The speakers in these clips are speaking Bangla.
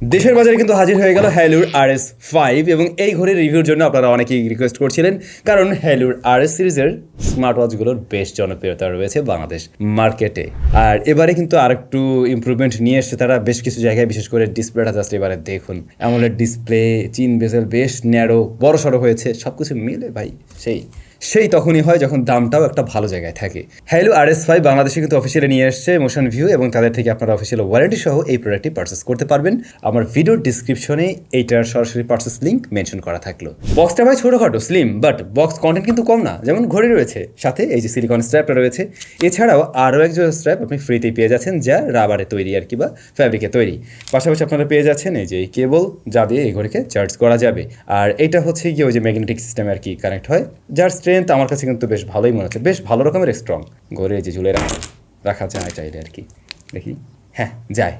দেশের বাজারে কিন্তু হাজির হয়ে গেল হ্যালুর আর এস ফাইভ এবং এই ঘড়ির রিভিউর জন্য আপনারা অনেকেই রিকোয়েস্ট করছিলেন, কারণ হ্যালুর আর এস সিরিজের স্মার্ট ওয়াচগুলোর বেশ জনপ্রিয়তা রয়েছে বাংলাদেশ মার্কেটে আর এবারে কিন্তু আরেকটু ইমপ্রুভমেন্ট নিয়ে এসছে তারা, বেশ কিছু জায়গায়, বিশেষ করে ডিসপ্লেটা জাস্ট এবারে দেখুন। এমন ডিসপ্লে চিন বেজেল বেশ ন্যারো বড় সড়ো হয়েছে সব কিছু মিলে ভাই, সেই সেই তখনই হয় যখন দামটাও একটা ভালো জায়গায় থাকে। হ্যালো আর এস ফাইভ বাংলাদেশে কিন্তু অফিসিয়ালি নিয়ে এসছে মোশন ভিউ এবং তাদের থেকে আপনারা অফিসিয়াল ওয়ারেন্টি সহ এই প্রোডাক্টটি পার্চেস করতে পারবেন। আমার ভিডিওর ডিসক্রিপশনে এইটার সরাসরি পার্চেস লিঙ্ক মেনশন করা থাকল। বক্সটা ভাই ছোটোখাটো স্লিম বাট বক্স কন্টেন্ট কিন্তু কম না, যেমন ঘড়ি রয়েছে। সাথে এই যে সিলিকন স্ট্র্যাপটা রয়েছে। এছাড়াও আরও একজন স্ট্র্যাপ আপনি ফ্রিতেই পেয়ে যাচ্ছেন, যা রাবারে তৈরি আর কি বা ফ্যাব্রিকে তৈরি। পাশাপাশি আপনারা পেয়ে যাচ্ছেন এই যে এই কেবল যা দিয়ে এই ঘড়িকে চার্জ করা যাবে। আর এটা হচ্ছে গিয়ে ওই যে ম্যাগনেটিক সিস্টেমে আর কি কানেক্ট হয়, যার স্ট্রেংথ আমার কাছে কিন্তু বেশ ভালোই মনে হচ্ছে। বেশ ভালো রকমের স্ট্রং ঘরে যে ঝুলে রাখা রাখা যায় চাইলে আর কি। দেখি। হ্যাঁ যায়।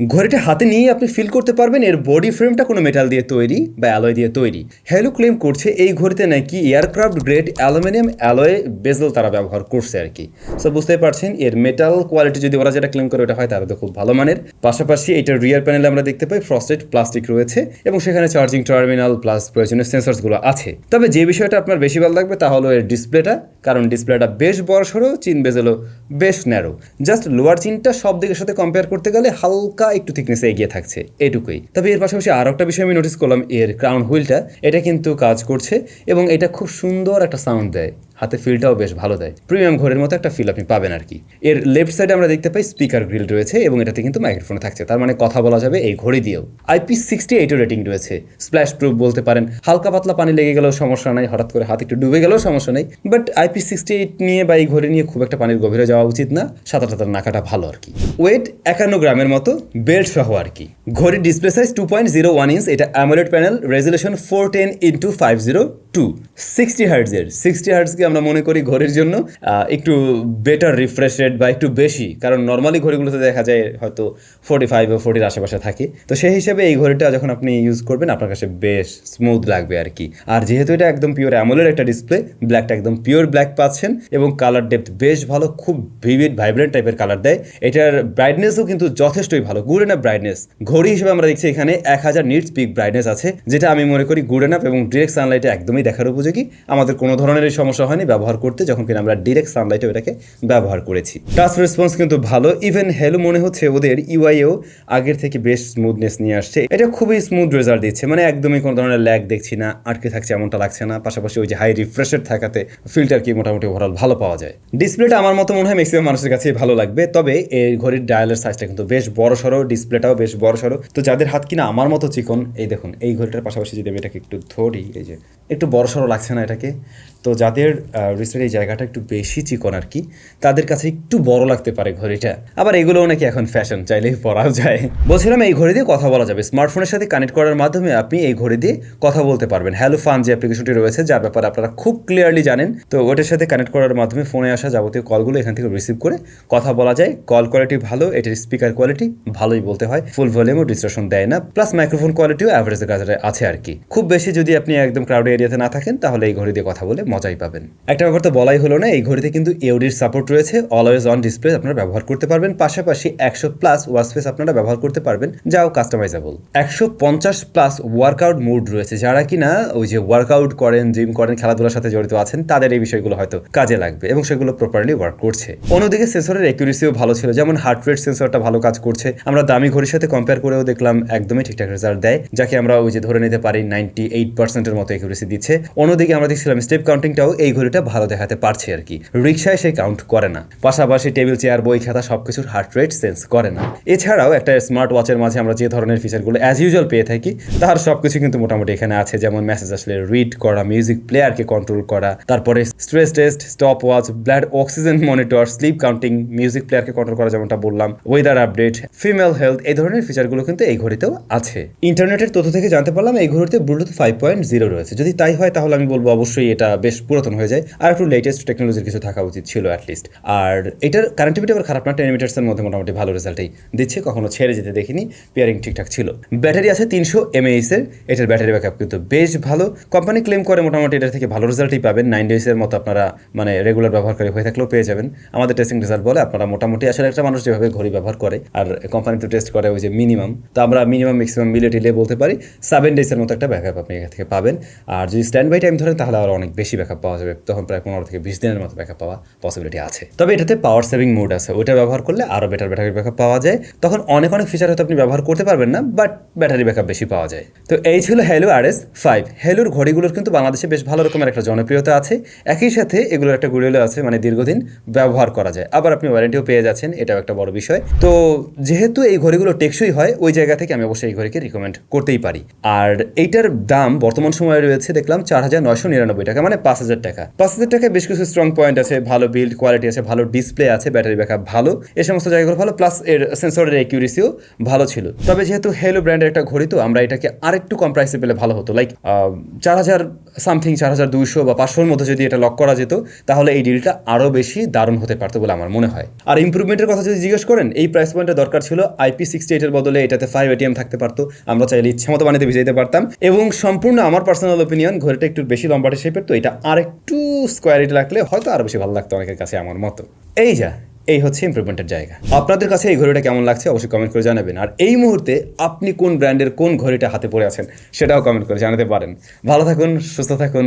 ঘড়িটা হাতে নিয়ে আপনি ফিল করতে পারবেন এর বডি ফ্রেমটা কোনো মেটাল দিয়ে তৈরি বা অ্যালয় দিয়ে তৈরি। হ্যালো ক্লেম করছে এই ঘড়িতে নাকি aircraft grade aluminium alloy bezel তারা ব্যবহার করছে আর কি। সো বুঝতেই পারছেন, এর মেটাল কোয়ালিটি যদি ওরা যেটা ক্লেম করে ওটা হয়, তাহলে তো খুব ভালো মানের। পাশাপাশি এটার রিয়ার প্যানেলে আমরা দেখতে পাই ফ্রস্টেড প্লাস্টিক রয়েছে এবং সেখানে চার্জিং টার্মিনাল প্লাস প্রয়োজনীয় সেন্সরসগুলো আছে। তবে যে বিষয়টা আপনার বেশি ভালো লাগবে, তা হলো এর ডিসপ্লেটা কারণ ডিসপ্লেটা বেশ বড় সড়ো চিন বেজেলো বেশ ন্যারো জাস্ট লোয়ার চিনটা সব দিকের সাথে কম্পেয়ার করতে গেলে হালকা একটু থিকনেসে এগিয়ে থাকছে, এটুকুই। তবে এর পাশাপাশি আর একটা বিষয় আমি নোটিস করলাম, এর ক্রাউন হুইলটা এটা কিন্তু কাজ করছে এবং এটা খুব সুন্দর একটা সাউন্ড দেয়। হাতে ফিলটাও বেশ ভালো দেয়। প্রিমিয়াম ঘরের মতো একটা ফিল আপনি পাবেন আর কি। এর লেফট সাইডে আমরা দেখতে পাই স্পিকার গ্রিল রয়েছে এবং এটাতে কিন্তু মাইক্রোফোন থাকছে। তার মানে কথা বলা যাবে এই ঘড়ি দিয়েও। আইপি সিক্সটি এইটও রেটিং রয়েছে। স্প্ল্যাশ প্রুফ বলতে পারেন। হালকা পাতলা পানি লেগে গেলেও সমস্যা নাই। হঠাৎ করে হাত একটু ডুবে গেলেও সমস্যা নেই। বাট আইপি সিক্সটি এইট নিয়ে বা এই ঘড়ি নিয়ে খুব একটা পানির গভীরে যাওয়া উচিত না। সাঁতার টাতার নাকাটা ভালো আর কি। ওয়েট একান্ন গ্রামের মতো বেল্ট সহ আর কি। ঘড়ির display size two point zero one inch এটা AMOLED panel resolution four ten into five zero two sixty হার্টজের sixty হার্টজকে আমরা মনে করি ঘড়ির জন্য একটু বেটার রিফ্রেশ রেট বা একটু বেশি, কারণ নর্মালি ঘড়িগুলোতে দেখা যায় হয়তো ফোর্টি ফাইভ বা ফোর্টির আশেপাশে থাকে। তো সেই হিসেবে এই ঘড়িটা যখন আপনি ইউজ করবেন, আপনার কাছে বেশ স্মুথ লাগবে আর কি। আর যেহেতু এটা একদম পিওর অ্যামোলের একটা ডিসপ্লে ব্ল্যাকটা একদম পিওর ব্ল্যাক পাচ্ছেন, এবং কালার ডেপথ বেশ ভালো, খুব ভিভিড ভাইব্রেন্ট টাইপের কালার দেয়। এটার ব্রাইটনেসও কিন্তু যথেষ্টই ভালো গুড এনাফ ব্রাইটনেস ঘড়ি হিসেবে আমরা দেখছি এখানে এক হাজার নিট পিক ব্রাইটনেস আছে, যেটা আমি মনে করি গুড এনাফ এবং ডিরেক্ট সানলাইটে একদমই দেখার উপযোগী। আমাদের কোনো ধরনের সমস্যা হয়নি ব্যবহার করতে, যখন কিনা আমরা ডিরেক্ট সানলাইটে এটাকে ব্যবহার করেছি। টাচ রেসপন্স কিন্তু ভালো। ইভেন হেলো মনে হচ্ছে ওদের ইউআইও আগের থেকে বেশ স্মুথনেস নিয়ে আসছে। এটা খুবই স্মুথ রেজাল্ট দিচ্ছে। মানে একদমই কোনো ধরনের ল্যাগ দেখছি না, আটকে থাকছে এমনটা লাগছে না। পাশাপাশি ওই যে হাই রিফ্রেশের থাকাতে ফিল্টার কি মোটামুটি ওভারঅল ভালো পাওয়া যায়। ডিসপ্লেটা আমার মতো মনে হয় ম্যাক্সিমাম মানুষের কাছেই ভালো লাগবে। তবে এই ঘড়ির ডায়ালের সাইজটা কিন্তু বেশ বড় সড়ো ডিসপ্লেটাও বেশ বড় সড়ো তো যাদের হাত কিনা আমার মতো চিকন, এই দেখুন, এই ঘড়িটার পাশাপাশি যদি আমি এটাকে একটু ধরি, এই যে, একটু বড় সড়ো লাগছে না এটাকে? তো যাদের রিসেন্ট এই জায়গাটা একটু বেশি চিকন আর কি, তাদের কাছে একটু বড় লাগতে পারে ঘড়িটা। আবার এগুলোও নাকি এখন ফ্যাশন চাইলেই পরাও যায়। বলছিলাম এই ঘড়ি দিয়ে কথা বলা যাবে। স্মার্টফোনের সাথে কানেক্ট করার মাধ্যমে আপনি এই ঘড়ি দিয়ে কথা বলতে পারবেন। হ্যালো ফান যে অ্যাপ্লিকেশনটি রয়েছে, যার ব্যাপারে আপনারা খুব ক্লিয়ারলি জানেন। তো ওটার সাথে কানেক্ট করার মাধ্যমে ফোনে আসা যাবতীয় কলগুলো এখান থেকে রিসিভ করে কথা বলা যায়। কল কোয়ালিটি ভালো, এটার স্পিকার কোয়ালিটি ভালোই বলতে হয়। ফুল ভলিউম ও ডিস্ট্রেশন দেয় না। প্লাস মাইক্রোফোন কোয়ালিটিও অ্যাভারেজের কাছে আছে আর কি। খুব বেশি যদি আপনি একদম ক্রাউড এরিয়াতে না থাকেন, তাহলে এই ঘড়ি দিয়ে কথা বলে মজাই পাবেন। একটা ব্যাপার তো বলাই হলো না, এই ঘড়িতে কিন্তু এওডির সাপোর্ট রয়েছে অলওয়েজ অন ডিসপ্লে আপনারা ব্যবহার করতে পারবেন, পাশাপাশি একশো প্লাস ওয়াসপেস আপনারা ব্যবহার করতে পারবেন যাও কাস্টমাইজেবল একশো পঞ্চাশ প্লাস ওয়ার্কআউট মুড রয়েছে, যারা কিনা ওই যে ওয়ার্কআউট করেন জিম করেন, খেলাধুলার সাথে জড়িত আছেন, তাদের এই বিষয়গুলো হয়তো কাজে লাগবে এবং সেগুলো প্রপারলি ওয়ার্ক করছে। অন্যদিকে সেন্সরের অ্যাকুরেসিও ভালো ছিল, যেমন হার্ট রেট সেন্সরটা ভালো কাজ করছে। আমরা দামি ঘড়ির সাথে কম্পেয়ার করেও দেখলাম, একদমই ঠিকঠাক রেজাল্ট দেয়, যাকে আমরা ওই যে ধরে নিতে পারি নাইনটি এইট পার্সেন্টের মতো অ্যাকুরেসি দিচ্ছে। অন্যদিকে আমরা দেখছিলাম স্টেপ কাউন্টিংটাও এই ঘড়িটা ভালো দেখাতে পারছে আর কি। রিক্সায় সে কাউন্ট করে না। পাশাপাশি টেবিল চেয়ার বই, খাতা সবকিছুর হার্ট রেট সেন্স করে না। এছাড়াও একটা স্মার্ট ওয়াচের মাঝে আমরা যে ধরনের ফিচারগুলো অ্যাজ ইউজুয়াল পেয়ে থাকি, তার সবকিছু কিন্তু মোটামুটি এখানে আছে। যেমন মেসেজ আসলে রিড করা মিউজিক প্লেয়ারকে কন্ট্রোল করা, তারপরে stress test stopwatch blood oxygen monitor sleep counting music প্লেয়ারকে কন্ট্রোল করা যেমনটা বললাম ওয়েদার আপডেট ফিমেল হেলথ এই ধরনের ফিচারগুলো কিন্তু এই ঘড়িতেও আছে। ইন্টারনেটের তথ্য থেকে জানতে পারলাম, এই ঘড়িতে ব্লুটুথ ফাইভ পয়েন্ট জিরো রয়েছে। যদি তাই হয়, তাহলে আমি বলব অবশ্যই এটা বেশ বেশ পুরাতন হয়ে যায়। আর একটু লেটেস্ট টেকনোলজির কিছু থাকা উচিত ছিল অ্যাটলিস্ট আর এটার কারেন্টিভিটি আবার খারাপ না টেন মিটার্সের মধ্যে মোটামুটি ভালো রেজাল্টই দিচ্ছে, কখনো ছেড়ে যেতে দেখিনি পেয়ারিং ঠিকঠাক ছিল। ব্যাটারি আছে তিনশো এমএইস এর, এটার ব্যাটারি ব্যাকআপ কিন্তু বেশ ভালো। কোম্পানি ক্লেম করে মোটামুটি এটার থেকে ভালো রেজাল্টই পাবেন নাইন ডেজের মতো আপনারা মানে রেগুলার ব্যবহারকারী হয়ে থাকলেও পেয়ে যাবেন। আমাদের টেস্টিং রেজাল্ট বলে আপনারা মোটামুটি আসলে একটা মানুষ যেভাবে ঘড়ি ব্যবহার করে, আর কোম্পানি তো টেস্ট করে ওই যে মিনিমাম তো আমরা মিনিমাম ম্যাক্সিমাম মিলিয়ে টিলে বলতে পারি সেভেন ডেজের মতো একটা ব্যাকআপ আপনি এখান থেকে পাবেন। আর যদি স্ট্যান্ড বাই টাইম ধরেন তাহলে আরও অনেক বেশি ব্যাকআপ পাওয়া যাবে, তখন প্রায় পনেরো থেকে বিশ দিনের মতো ব্যাকআপ পাওয়া পসিবিলিটি আছে। তবে এটাতে পাওয়ার সেভিং মোড আছে, ওইটা ব্যবহার করলে আরও বেটার ব্যাটারি ব্যাকআপ পাওয়া যায়। তখন অনেক অনেক ফিচার হয়তো আপনি ব্যবহার করতে পারবেন না বাট ব্যাটারি ব্যাকআপ বেশি পাওয়া যায়। তো এই ছিল হ্যালো আর এস ফাইভ হ্যালোর ঘড়িগুলোর কিন্তু বাংলাদেশে বেশ ভালো রকমের একটা জনপ্রিয়তা আছে। একই সাথে এগুলোর একটা গুড়িগুলো আছে মানে দীর্ঘদিন ব্যবহার করা যায়। আবার আপনি ওয়ারেন্টিও পেয়ে যাচ্ছেন, এটাও একটা বড় বিষয়। তো যেহেতু এই ঘড়িগুলো টেকসই হয়, ওই জায়গা থেকে আমি অবশ্যই এই ঘড়িকে রিকমেন্ড করতেই পারি। আর এইটার দাম বর্তমান সময়ে রয়েছে, দেখলাম চার হাজার নয়শো নিরানব্বই টাকা মানে পাঁচ হাজার টাকা। পাঁচ হাজার টাকায় বেশ কিছু স্ট্রং পয়েন্ট আছে, ভালো বিল্ড কোয়ালিটি আছে, ভালো ডিসপ্লে আছে ব্যাটারি ব্যাকআপ ভালো এই সমস্ত জায়গাগুলো ভালো প্লাস এর সেন্সরের অ্যাকিউরেসিও ভালো ছিল। তবে যেহেতু হেলো ব্র্যান্ডের একটা ঘড়ি, তো আমরা এটাকে আরেকটু কম প্রাইসে পেলে ভালো হতো। লাইক চার হাজার সামথিং চার হাজার দুইশো বা পাঁচশোর মধ্যে যদি এটা লক করা যেত, তাহলে এই ডিলটা আরও বেশি দারুণ হতে পারতো বলে আমার মনে হয়। আর ইম্প্রুভমেন্টের কথা যদি জিজ্ঞেস করেন, এই প্রাইস পয়েন্টে দরকার ছিল আইপি সিক্সটি এইটের বদলে এটাতে ফাইভ এটিএম থাকতে পারতো। আমরা চাইলে ইচ্ছে মতো বানিয়ে ভিজাইতে পারতাম। এবং সম্পূর্ণ আমার পার্সোনাল ওপিনিয়ন ঘড়িটা একটু বেশি লম্বাটে শেপের তো এটা আর একটু স্কোয়ারিটি রাখলে হয়তো আরও বেশি ভালো লাগতো অনেকের কাছে আমার মতো। এই যা এই হচ্ছে ইম্প্রুভমেন্টের জায়গা। আপনাদের কাছে এই ঘড়িটা কেমন লাগছে অবশ্যই কমেন্ট করে জানাবেন। আর এই মুহূর্তে আপনি কোন ব্র্যান্ডের কোন ঘড়িটা হাতে পড়ে আছেন সেটাও কমেন্ট করে জানাতে পারেন। ভালো থাকুন, সুস্থ থাকুন।